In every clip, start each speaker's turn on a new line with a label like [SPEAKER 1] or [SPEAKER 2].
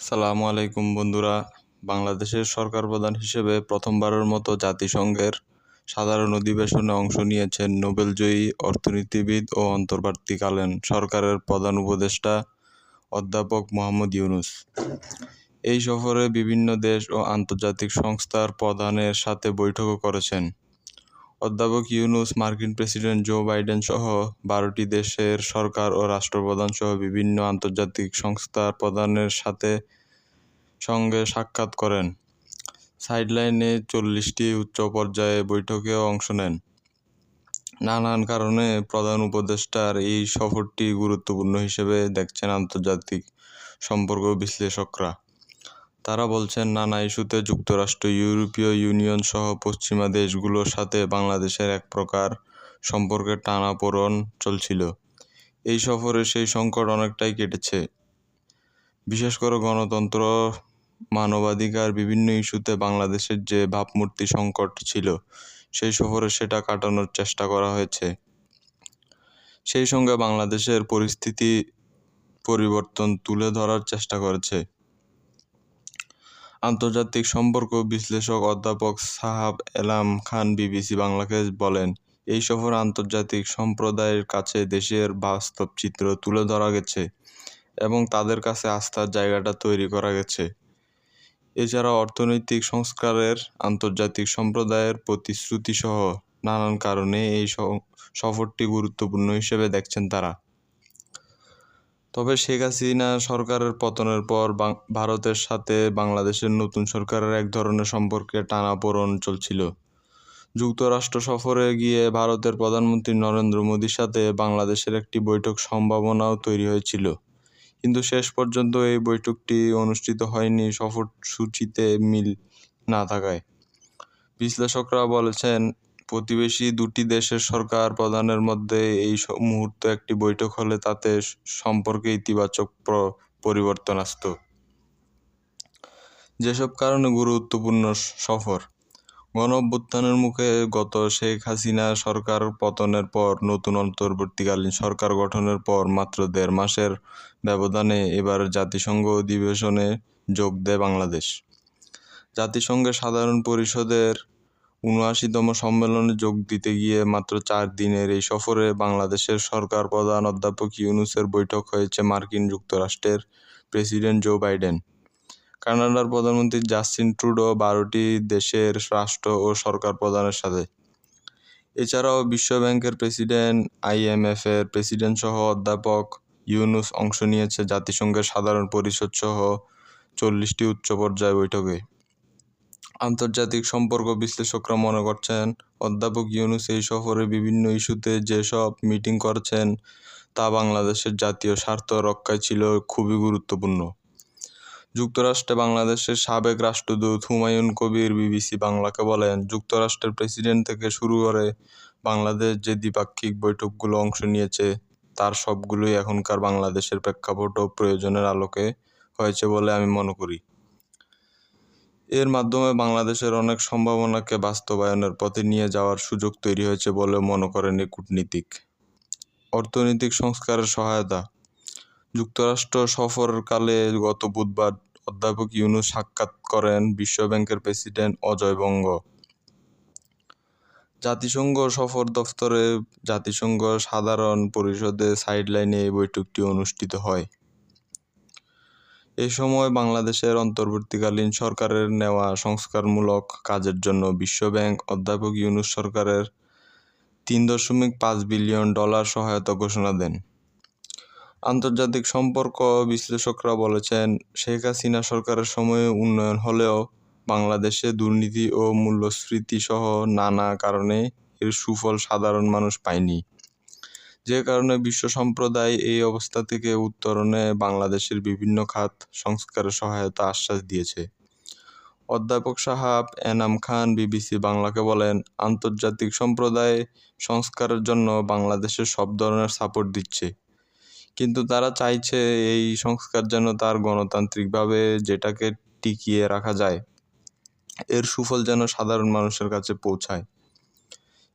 [SPEAKER 1] সালামু আলাইকুম বন্ধুরা। বাংলাদেশের সরকার প্রধান হিসেবে প্রথমবারের মতো জাতিসংঘের সাধারণ অধিবেশনে অংশ নিয়েছেন নোবেলজয়ী অর্থনীতিবিদ ও অন্তর্বর্তীকালীন সরকারের প্রধান উপদেষ্টা অধ্যাপক মোহাম্মদ ইউনুস। এই সফরে বিভিন্ন দেশ ও আন্তর্জাতিক সংস্থার প্রধানের সাথে বৈঠকও করেছেন। অধ্যাপক ইউনুস, মার্কিন প্রেসিডেন্ট জো বাইডেন সহ বারোটি দেশের সরকার ও রাষ্ট্রপ্রধান সহ বিভিন্ন আন্তর্জাতিক সংস্থার প্রধানের সাথে সঙ্গে সাক্ষাৎ করেন। সাইডলাইনে চল্লিশটি উচ্চ পর্যায়ে বৈঠকেও অংশ নেন। নানান কারণে প্রধান উপদেষ্টার এই সফরটি গুরুত্বপূর্ণ হিসেবে দেখছেন আন্তর্জাতিক সম্পর্ক বিশ্লেষকরা। তারা বলছেন, নানা ইস্যুতে যুক্তরাষ্ট্র, ইউরোপীয় ইউনিয়ন সহ পশ্চিমা দেশগুলোর সাথে বাংলাদেশের এক প্রকার সম্পর্কের টানাপোড়ন চলছিল। এই সফরে সেই সংকট অনেকটাই কেটেছে। বিশেষ করে গণতন্ত্র, মানবাধিকার, বিভিন্ন ইস্যুতে বাংলাদেশের যে ভাবমূর্তি সংকট ছিল, সেই সফরে সেটা কাটানোর চেষ্টা করা হয়েছে। সেই সঙ্গে বাংলাদেশের পরিস্থিতি পরিবর্তন তুলে ধরার চেষ্টা করেছে। আন্তর্জাতিক সম্পর্ক বিশ্লেষক অধ্যাপক সাহাব এলাম খান বিবিসি বাংলাকে বলেন, এই সফর আন্তর্জাতিক সম্প্রদায়ের কাছে দেশের বাস্তব চিত্র তুলে ধরা গেছে এবং তাদের কাছে আস্থার জায়গাটা তৈরি করা গেছে। এছাড়া অর্থনৈতিক সংস্কারের, আন্তর্জাতিক সম্প্রদায়ের প্রতিশ্রুতিসহ নানান কারণে এই সফরটি গুরুত্বপূর্ণ হিসেবে দেখছেন তারা। তবে শেখ হাসিনা সরকারের পতনের পর ভারতের সাথে বাংলাদেশের নতুন সরকারের এক ধরনের সম্পর্কে টানাপোড়েন চলছিল। যুক্তরাষ্ট্র সফরে গিয়ে ভারতের প্রধানমন্ত্রী নরেন্দ্র মোদীর সাথে বাংলাদেশের একটি বৈঠক সম্ভাবনাও তৈরি হয়েছিল। কিন্তু শেষ পর্যন্ত এই বৈঠকটি অনুষ্ঠিত হয়নি সফরসূচিতে মিল না থাকায়। বিশ্লেষকরা বলেছেন প্রতিবেশী দুটি দেশের সরকার প্রধানের মধ্যে এই মুহূর্তে একটি বৈঠক হলে তাতে সম্পর্কে ইতিবাচক পরিবর্তন আসত। যেসব কারণে গুরুত্বপূর্ণ সফর। গণ অভ্যুত্থানের মুখে গত শেখ হাসিনা সরকার পতনের পর, নতুন অন্তর্বর্তীকালীন সরকার গঠনের পর মাত্র দেড় মাসের ব্যবধানে এবার জাতিসংঘ অধিবেশনে যোগ দেয় বাংলাদেশ। জাতিসংঘের সাধারণ পরিষদের উনআশিতম সম্মেলনে যোগ দিতে গিয়ে মাত্র চার দিনের এই সফরে বাংলাদেশের সরকার প্রধান অধ্যাপক ইউনুসের বৈঠক হয়েছে মার্কিন যুক্তরাষ্ট্রের প্রেসিডেন্ট জো বাইডেন। কানাডার প্রধানমন্ত্রী জাস্টিন ট্রুডো বারোটি দেশের রাষ্ট্র ও সরকার প্রধানের সাথে। এছাড়াও বিশ্বব্যাংকের প্রেসিডেন্ট, আইএমএফের প্রেসিডেন্ট সহ অধ্যাপক ইউনুস অংশ নিয়েছে জাতিসংঘের সাধারণ পরিষদ সহ চল্লিশটি উচ্চ পর্যায় বৈঠকে। আন্তর্জাতিক সম্পর্ক বিশ্লেষকরা মনে করছেন, অধ্যাপক ইউনুস এই সফরে বিভিন্ন ইস্যুতে যেসব মিটিং করছেন, তা বাংলাদেশের জাতীয় স্বার্থ রক্ষায় ছিল খুবই গুরুত্বপূর্ণ। যুক্তরাষ্ট্রে বাংলাদেশের সাবেক রাষ্ট্রদূত হুমায়ুন কবির বিবিসি বাংলাকে বলেন, যুক্তরাষ্ট্রের প্রেসিডেন্ট থেকে শুরু করে বাংলাদেশ যে দ্বিপাক্ষিক বৈঠকগুলো অংশ নিয়েছে, তার সবগুলোই এখনকার বাংলাদেশের প্রেক্ষাপট ও প্রয়োজনের আলোকে হয়েছে বলে আমি মনে করি। এর মাধ্যমে বাংলাদেশের অনেক সম্ভাবনাকে বাস্তবায়নের পথে নিয়ে যাওয়ার সুযোগ তৈরি হয়েছে বলে মনে করেন এই কূটনীতিক। অর্থনৈতিক সংস্কারের সহায়তা। যুক্তরাষ্ট্র সফরকালে গত বুধবার অধ্যাপক ইউনুস সাক্ষাৎ করেন বিশ্বব্যাংকের প্রেসিডেন্ট অজয় বঙ্গ। জাতিসংঘ সফর দফতরে জাতিসংঘ সাধারণ পরিষদে সাইডলাইনে এই বৈঠকটি অনুষ্ঠিত হয়। এ সময় বাংলাদেশের অন্তর্বর্তীকালীন সরকারের নেওয়া সংস্কারমূলক কাজের জন্য বিশ্বব্যাংক অধ্যাপক ইউনুস সরকারের তিন দশমিক পাঁচ বিলিয়ন ডলার সহায়তা ঘোষণা দেন। আন্তর্জাতিক সম্পর্ক বিশ্লেষকরা বলেছেন, শেখ হাসিনা সরকারের সময়ে উন্নয়ন হলেও বাংলাদেশে দুর্নীতি ও মূল্যস্ফীতিসহ নানা কারণে এর সুফল সাধারণ মানুষ পায়নি। যে কারণে বিশ্ব সম্প্রদায় এই অবস্থা থেকে উত্তরণে বাংলাদেশের বিভিন্ন খাত সংস্কারের সহায়তা আশ্বাস দিয়েছে। অধ্যাপক সাহাব এনাম খান বিবিসি বাংলাকে বলেন, আন্তর্জাতিক সম্প্রদায় সংস্কারের জন্য বাংলাদেশের সব ধরনের সাপোর্ট দিচ্ছে। কিন্তু তারা চাইছে এই সংস্কার যেন তার গণতান্ত্রিকভাবে যেটাকে টিকিয়ে রাখা যায়, এর সুফল যেন সাধারণ মানুষের কাছে পৌঁছায়।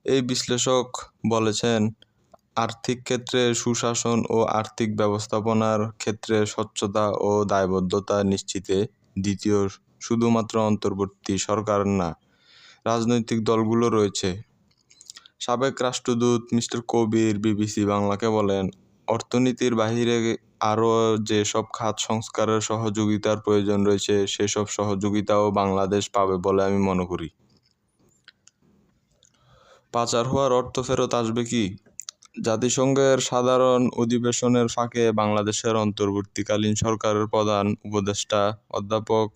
[SPEAKER 1] এই বিশ্লেষক বলেছেন আর্থিক ক্ষেত্রে সুশাসন ও আর্থিক ব্যবস্থাপনার ক্ষেত্রে স্বচ্ছতা ও দায়বদ্ধতা নিশ্চিতে দ্বিতীয় শুধুমাত্র অন্তর্বর্তী সরকার না, রাজনৈতিক দলগুলো রয়েছে। সাবেক রাষ্ট্রদূত মিস্টার কবির বিবিসি বাংলাকে বলেন, অর্থনীতির বাহিরে আরও যেসব খাত সংস্কারের সহযোগিতার প্রয়োজন রয়েছে, সেসব সহযোগিতাও বাংলাদেশ পাবে বলে আমি মনে করি। পাচার হওয়ার অর্থ ফেরত আসবে কি? জাতিসংঘের সাধারণ অধিবেশনের ফাঁকে বাংলাদেশের অন্তর্বর্তীকালীন সরকারের প্রধান উপদেষ্টা অধ্যাপক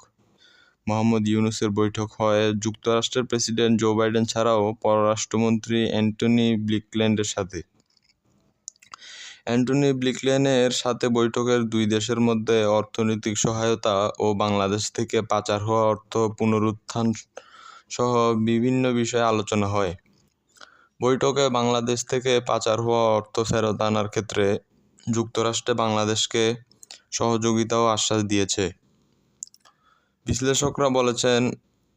[SPEAKER 1] মোহাম্মদ ইউনুসের বৈঠক হয়। যুক্তরাষ্ট্রের প্রেসিডেন্ট জো বাইডেন ছাড়াও পররাষ্ট্রমন্ত্রী অ্যান্টনি ব্লিকল্যান্ডের সাথে। অ্যান্টনি ব্লিকল্যান্ডের সাথে বৈঠকের দুই দেশের মধ্যে অর্থনৈতিক সহায়তা ও বাংলাদেশ থেকে পাচার হওয়া অর্থ পুনরুত্থান সহ বিভিন্ন বিষয়ে আলোচনা হয়। বৈঠকে বাংলাদেশ থেকে পাচার হওয়া অর্থ ফেরত আনার ক্ষেত্রে যুক্তরাষ্ট্রে বাংলাদেশকে সহযোগিতাও আশ্বাস দিয়েছে। বিশ্লেষকরা বলেছেন,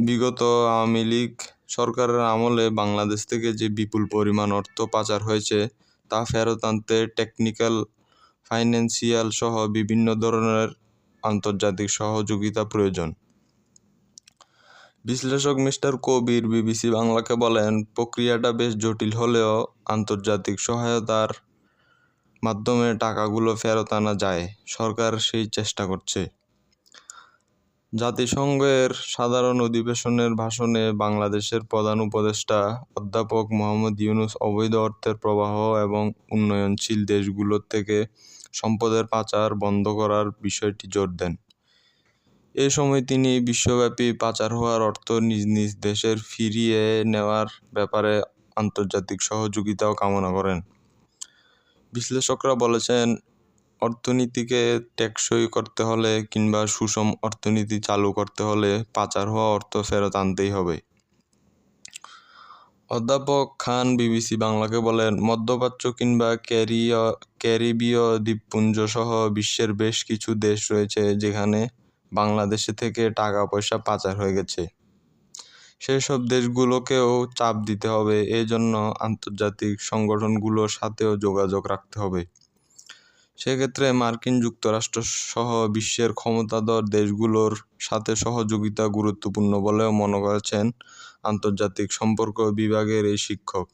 [SPEAKER 1] বিগত আওয়ামী লীগ সরকারের আমলে বাংলাদেশ থেকে যে বিপুল পরিমাণ অর্থ পাচার হয়েছে, তা ফেরত আনতে টেকনিক্যাল, ফাইন্যান্সিয়াল সহ বিভিন্ন ধরনের আন্তর্জাতিক সহযোগিতা প্রয়োজন। বিশ্লেষক মিস্টার কবির বিবিসি বাংলাকে বলেন, প্রক্রিয়াটা বেশ জটিল হলেও আন্তর্জাতিক সহায়তার মাধ্যমে টাকাগুলো ফেরত আনা যায়। সরকার সেই চেষ্টা করছে। জাতিসংঘের সাধারণ অধিবেশনের ভাষণে বাংলাদেশের প্রধান উপদেষ্টা অধ্যাপক মোহাম্মদ ইউনুস অবৈধ অর্থের প্রবাহ এবং উন্নয়নশীল দেশগুলোর থেকে সম্পদের পাচার বন্ধ করার বিষয়টি জোর দেন। এ সময় তিনি বিশ্বব্যাপী পাচার হওয়ার অর্থ নিজ নিজ দেশের ফিরিয়ে নেওয়ার ব্যাপারে আন্তর্জাতিক সহযোগিতাও কামনা করেন। বিশ্লেষকরা বলেছেন, অর্থনীতিকে টেকসই করতে হলে কিংবা সুষম অর্থনীতি চালু করতে হলে পাচার হওয়া অর্থ ফেরত আনতেই হবে। অধ্যাপক খান বিবিসি বাংলাকে বলেন, মধ্যপ্রাচ্য কিংবা ক্যারিয়, ক্যারিবীয় দ্বীপপুঞ্জ সহ বিশ্বের বেশ কিছু দেশ রয়েছে যেখানে বাংলাদেশে থেকে টাকা পয়সা পাচার হয়ে গেছে। সেসব দেশগুলোকেও চাপ দিতে হবে, এজন্য আন্তর্জাতিক সংগঠনগুলোর সাথেও যোগাযোগ রাখতে হবে। সেক্ষেত্রে মার্কিন যুক্তরাষ্ট্র সহ বিশ্বের ক্ষমতাধর দেশগুলোর সাথে সহযোগিতা গুরুত্বপূর্ণ বলেও মনে করেছেন আন্তর্জাতিক সম্পর্ক বিভাগের এই শিক্ষক।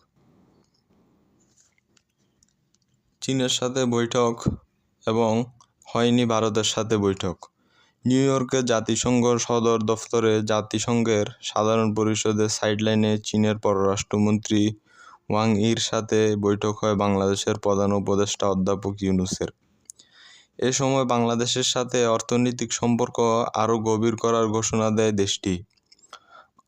[SPEAKER 1] চীনের সাথে বৈঠক এবং হয়নি ভারতের সাথে বৈঠক। নিউ ইয়র্কে জাতিসংঘ সদর দফতরে জাতিসংঘের সাধারণ পরিষদের সাইডলাইনে চীনের পররাষ্ট্রমন্ত্রী ওয়াং ইর সাথে বৈঠক হয় বাংলাদেশের প্রধান উপদেষ্টা অধ্যাপক ইউনুসের। এ সময় বাংলাদেশের সাথে অর্থনৈতিক সম্পর্ক আরও গভীর করার ঘোষণা দেয় দেশটি।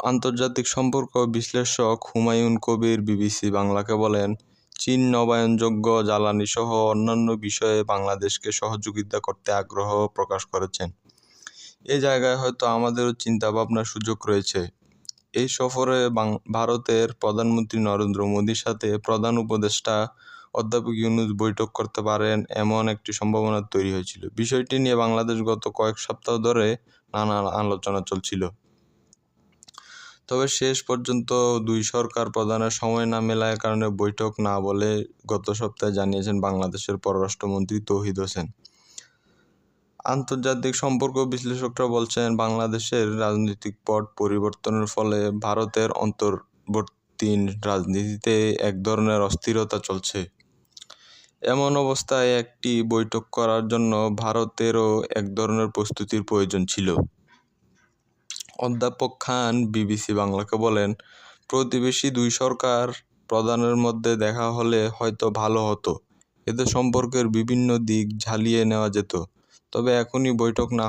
[SPEAKER 1] আন্তর্জাতিক সম্পর্ক বিশ্লেষক হুমায়ুন কবির বিবিসি বাংলাকে বলেন, চীন নবায়নযোগ্য জ্বালানি সহ অন্যান্য বিষয়ে বাংলাদেশকে সহযোগিতা করতে আগ্রহ প্রকাশ করেছেন। এ জায়গায় হয়তো আমাদেরও চিন্তা ভাবনার সুযোগ রয়েছে। এই সফরে ভারতের প্রধানমন্ত্রী নরেন্দ্র মোদীর সাথে প্রধান উপদেষ্টা অধ্যাপক ইউনূস বৈঠক করতে পারেন এমন একটি সম্ভাবনা তৈরি হয়েছিল। বিষয়টি নিয়ে বাংলাদেশ গত কয়েক সপ্তাহ ধরে নানা আলোচনা চলছিল। তবে শেষ পর্যন্ত দুই সরকার প্রধানের সময় না মেলার কারণে বৈঠক না বলে গত সপ্তাহে জানিয়েছেন বাংলাদেশের পররাষ্ট্রমন্ত্রী তৌহিদ হোসেন। আন্তর্জাতিক সম্পর্ক বিশ্লেষকরা বলছেন, বাংলাদেশের রাজনৈতিক পট পরিবর্তনের ফলে ভারতের অন্তর্বর্তী রাজনীতিতে এক ধরনের অস্থিরতা চলছে। এমন অবস্থায় একটি বৈঠক করার জন্য ভারতেরও এক ধরনের প্রস্তুতির প্রয়োজন ছিল। অধ্যাপক খান বিবিসি বাংলাকে বলেন, প্রতিবেশী দুই সরকার প্রধানের মধ্যে দেখা হলে হয়তো ভালো হতো। এতে সম্পর্কের বিভিন্ন দিক ঝালিয়ে নেওয়া যেত। তবে এখনই বৈঠক না